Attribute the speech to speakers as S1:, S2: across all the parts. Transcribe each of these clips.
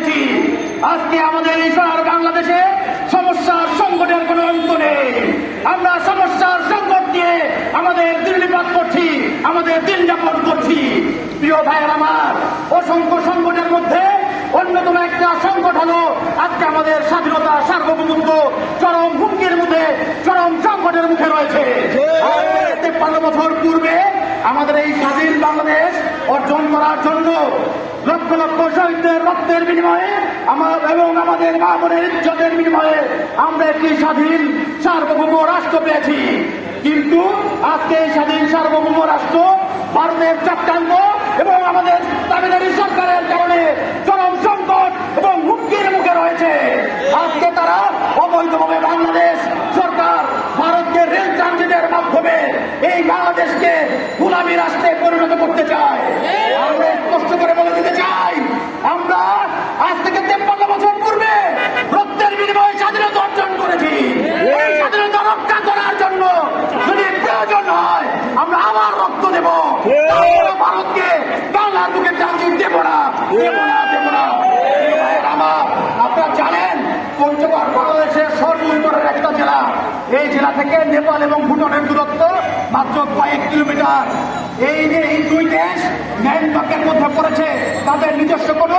S1: এসেছি আজকে আমাদের এই শহর বাংলাদেশে সমস্যার সংকটের কোনো অন্ত নেই। আমরা সমস্যার সংকট দিয়ে আমাদের দিল্লিপাত করছি আমাদের দিন যাপন করছি। প্রিয় ভাইয়ের আমার অসংখ্য সংকটের মধ্যে অন্যতম একটা সংকট হলো আজকে আমাদের স্বাধীনতা সার্বভৌমত্ব চরম হুমকির মুখে চরম সংকটের মুখে রয়েছে। তেপ্পান্ন বছর পূর্বে আমাদের এই স্বাধীন বাংলাদেশ অর্জন করার জন্য লক্ষ লক্ষ শহীদদের রক্তের বিনিময়ে আমার এবং আমাদের মা বোনের ইজ্জতের বিনিময়ে আমরা একটি স্বাধীন সার্বভৌম রাষ্ট্র পেয়েছি। কিন্তু আজকে এই স্বাধীন সার্বভৌম রাষ্ট্র ভারতের চক্রান্ত এবং আমাদের তামিলনাড়ু সরকারের কারণে চরম সংকট এবং হুমকির মুখে রয়েছে। আজকে তারা অবৈধভাবে বাংলাদেশ সরকার ভারতকে রেল ট্রানজিটের মাধ্যমে এই বাংলাদেশকে গোলামী রাষ্ট্রে পরিণত করতে চায়। ভারতকে, বাংলার বুকে ট্রানজিট দেব না দেব না দেব না। আপনারা জানেন, পঞ্চগড় বাংলাদেশের সর্বোত্তরের একটা জেলা। এই জেলা থেকে নেপাল এবং ভুটানের দূরত্ব মাত্র কয়েক কিলোমিটার। এই যে এই দুই দেশ ম্যানবাকের মধ্যে পড়েছে, তাদের নিজস্ব কোনো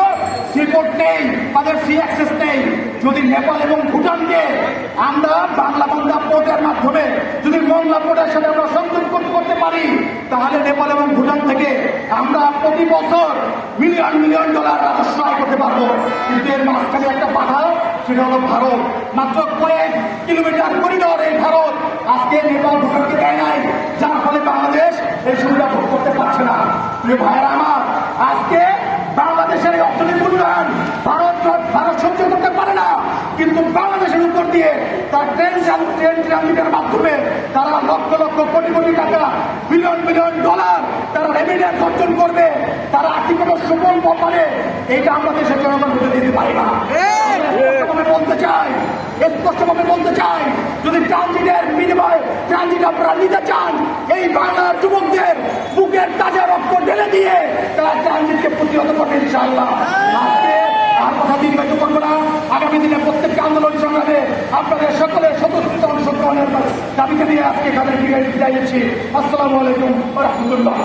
S1: সিপোর্ট নেই, তাদের সি অ্যাক্সেস নেই। যদি নেপাল এবং ভুটানকে আমরা বাংলা বাংলা পোর্টের মাধ্যমে যদি মংলা পোর্টের সাথে আমরা সংযোগ করতে পারি, তাহলে নেপাল এবং ভুটান থেকে আমরা প্রতি বছর মিলিয়ন মিলিয়ন ডলার রাজস্ব আয় করতে পারব। কিন্তু এর মাঝখানে একটা বাধা, সেটা হলো ভারত। মাত্র কয়েক কিলোমিটার করিডর এই ভারত আজকে নেপাল ভুটানকে দেয় নাই, যার ফলে বাংলাদেশ এই সুবিধা ভোগ করতে পারছে না। প্রিয় ভাইয়েরা আমার, আজকে বাংলাদেশের এই অর্থনৈতিক উন্নয়ন ভারত ভারত সহ্য করতে পারে না। কিন্তু তার ট্রেন ট্রান- ট্রেন ট্রানজিটের মাধ্যমে তারা লক্ষ লক্ষ কোটি কোটি টাকা বিলিয়ন বিলিয়ন ডলার তারা রেমিডেন্স অর্জন করবে। তারা আর্থিকভাবে সুফল পাবে এইটা আমরা দেশের জনগণ বুঝে দিতে পারি না। বলতে চাই, স্পষ্টভাবে বলতে চাই, যদি ট্রানজিটের বিনিময় ট্রানজিট আপনারা নিতে চান, এই বাংলার যুবকদের বুকের তাজা রক্ত ঢেলে দিয়ে তারা ট্রানজিটকে প্রতিহত করবে ইনশাআল্লাহ। আজকে আর কথা দীর্ঘায়িত করব না। আগামী দিনে আপনাদের সকলের স্বতঃস্ফূর্ত অংশগ্রহণের দাবিকে নিয়ে আজকে এখানে বিদায় দিচ্ছি আসসালামু আলাইকুম রহমতুল্লাহ।